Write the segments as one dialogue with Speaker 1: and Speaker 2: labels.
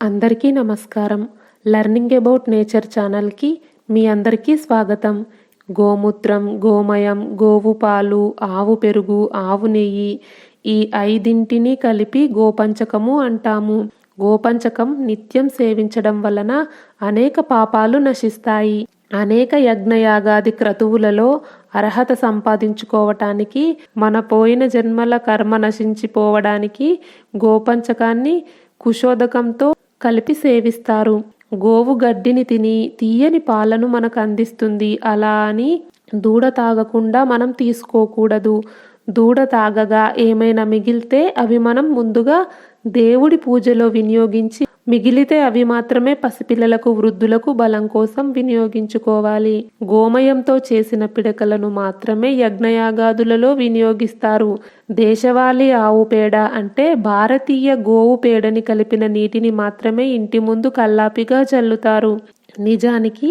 Speaker 1: అందరికీ నమస్కారం. Learning about nature ఛానల్కి మీ అందరికీ స్వాగతం. గోమూత్రం గోమయం గోవు పాలు ఆవు పెరుగు ఆవు నెయ్యి ఈ ఐదింటిని కలిపి గోపంచకము అంటాము. గోపంచకం నిత్యం సేవించడం వలన అనేక పాపాలు నశిస్తాయి. అనేక యజ్ఞయాగాది క్రతువులలో అర్హత సంపాదించుకోవటానికి మన పోయిన జన్మల కర్మ నశించిపోవడానికి గోపంచకాన్ని కుశోదకంతో కలిపి సేవిస్తారు. గోవు గడ్డిని తిని తీయని పాలను మనకు అందిస్తుంది. అలా అని దూడ తాగకుండా మనం తీసుకోకూడదు. దూడ తాగగా ఏమైనా మిగిలితే అవి మనం ముందుగా దేవుడి పూజలో వినియోగించి మిగిలితే అవి మాత్రమే పసిపిల్లలకు వృద్ధులకు బలం కోసం వినియోగించుకోవాలి. గోమయంతో చేసిన పిడకలను మాత్రమే యజ్ఞయాగాదులలో వినియోగిస్తారు. దేశవాళీ ఆవు పేడ అంటే భారతీయ గోవు పేడని కలిపిన నీటిని మాత్రమే ఇంటి ముందు కల్లాపిగా చల్లుతారు. నిజానికి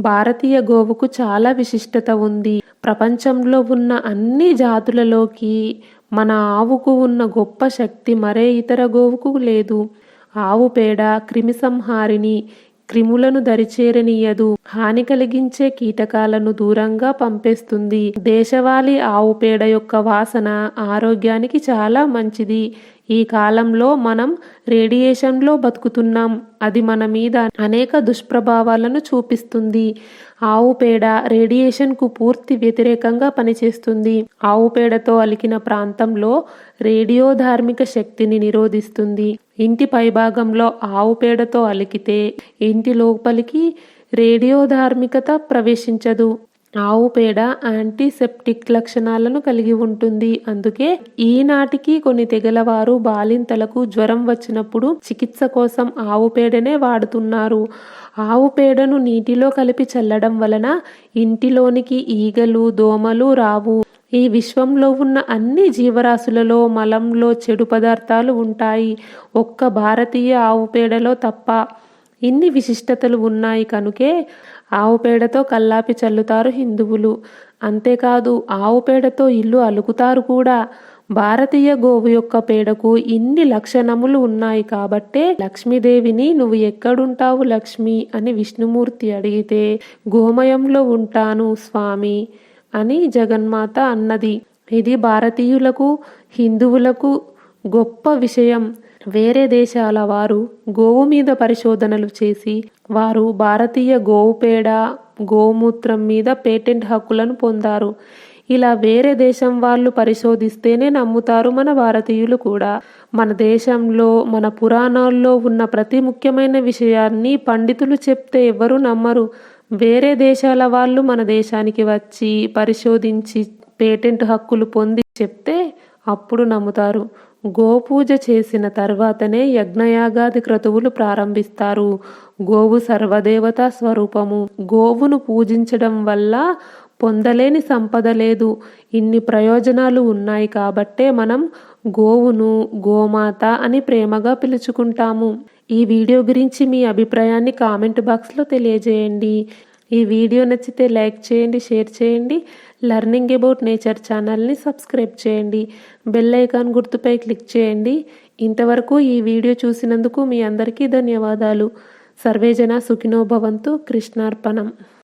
Speaker 1: భారతీయ గోవుకు చాలా విశిష్టత ఉంది. ప్రపంచంలో ఉన్న అన్ని జాతులలోకి మన ఆవుకు ఉన్న గొప్ప శక్తి మరే ఇతర గోవుకు లేదు. ఆవు పేడ క్రిమిసంహారిణి క్రిములను దరిచేరనీయదు. హాని కలిగించే కీటకాలను దూరంగా పంపేస్తుంది. దేశవాళీ ఆవు పేడ యొక్క వాసన ఆరోగ్యానికి చాలా మంచిది. ఈ కాలంలో మనం రేడియేషన్లో బతుకుతున్నాం. అది మన మీద అనేక దుష్ప్రభావాలను చూపిస్తుంది. ఆవు పేడ రేడియేషన్కు పూర్తి వ్యతిరేకంగా పనిచేస్తుంది. ఆవు పేడతో అలికిన ప్రాంతంలో రేడియో ధార్మిక శక్తిని నిరోధిస్తుంది. ఇంటి పైభాగంలో ఆవు పేడతో అలికితే ఇంటి లోపలికి రేడియో ధార్మికత ప్రవేశించదు. ఆవు పేడ యాంటీసెప్టిక్ లక్షణాలను కలిగి ఉంటుంది. అందుకే ఈనాటికి కొన్ని తెగలవారు బాలింతలకు జ్వరం వచ్చినప్పుడు చికిత్స కోసం ఆవు పేడనే వాడుతున్నారు. ఆవు పేడను నీటిలో కలిపి చల్లడం వలన ఇంటిలోనికి ఈగలు దోమలు రావు. ఈ విశ్వంలో ఉన్న అన్ని జీవరాశులలో మలంలో చెడు పదార్థాలు ఉంటాయి. ఒక్క భారతీయ ఆవు పేడలో తప్ప ఇన్ని విశిష్టతలు ఉన్నాయి కనుకే ఆవు పేడతో కల్లాపి చల్లుతారు హిందువులు. అంతేకాదు ఆవు పేడతో ఇల్లు అలుకుతారు కూడా. భారతీయ గోవు యొక్క పేడకు ఇన్ని లక్షణములు ఉన్నాయి కాబట్టే లక్ష్మీదేవిని నువ్వు ఎక్కడుంటావు లక్ష్మి అని విష్ణుమూర్తి అడిగితే గోమయంలో ఉంటాను స్వామి. అని జగన్మాత అన్నది. ఇది భారతీయులకు హిందువులకు గొప్ప విషయం. వేరే దేశాల వారు గోవు మీద పరిశోధనలు చేసి వారు భారతీయ గోవు పేడ గోమూత్రం మీద పేటెంట్ హక్కులను పొందారు. ఇలా వేరే దేశం వాళ్ళు పరిశోధిస్తేనే నమ్ముతారు మన భారతీయులు కూడా. మన దేశంలో మన పురాణాల్లో ఉన్న ప్రతి ముఖ్యమైన విషయాన్ని పండితులు చెప్తే ఎవరు నమ్మరు. వేరే దేశాల వాళ్ళు మన దేశానికి వచ్చి పరిశోధించి పేటెంట్ హక్కులు పొంది చెప్తే అప్పుడు నమ్ముతారు. గోపూజ చేసిన తర్వాతనే యజ్ఞయాగాది క్రతువులు ప్రారంభిస్తారు. గోవు సర్వదేవత స్వరూపము. గోవును పూజించడం వల్ల పొందలేని సంపద లేదు. ఇన్ని ప్రయోజనాలు ఉన్నాయి కాబట్టే మనం గోవును గోమాత అని ప్రేమగా పిలుచుకుంటాము. ఈ వీడియో గురించి మీ అభిప్రాయాన్ని కామెంట్ బాక్స్లో తెలియజేయండి. ఈ వీడియో నచ్చితే లైక్ చేయండి షేర్ చేయండి లర్నింగ్ అబౌట్ నేచర్ ఛానల్ని సబ్స్క్రైబ్ చేయండి బెల్ ఐకాన్ గుర్తుపై క్లిక్ చేయండి. ఇంతవరకు ఈ వీడియో చూసినందుకు మీ అందరికీ ధన్యవాదాలు. సర్వేజన సుఖినోభవంతు కృష్ణార్పణం.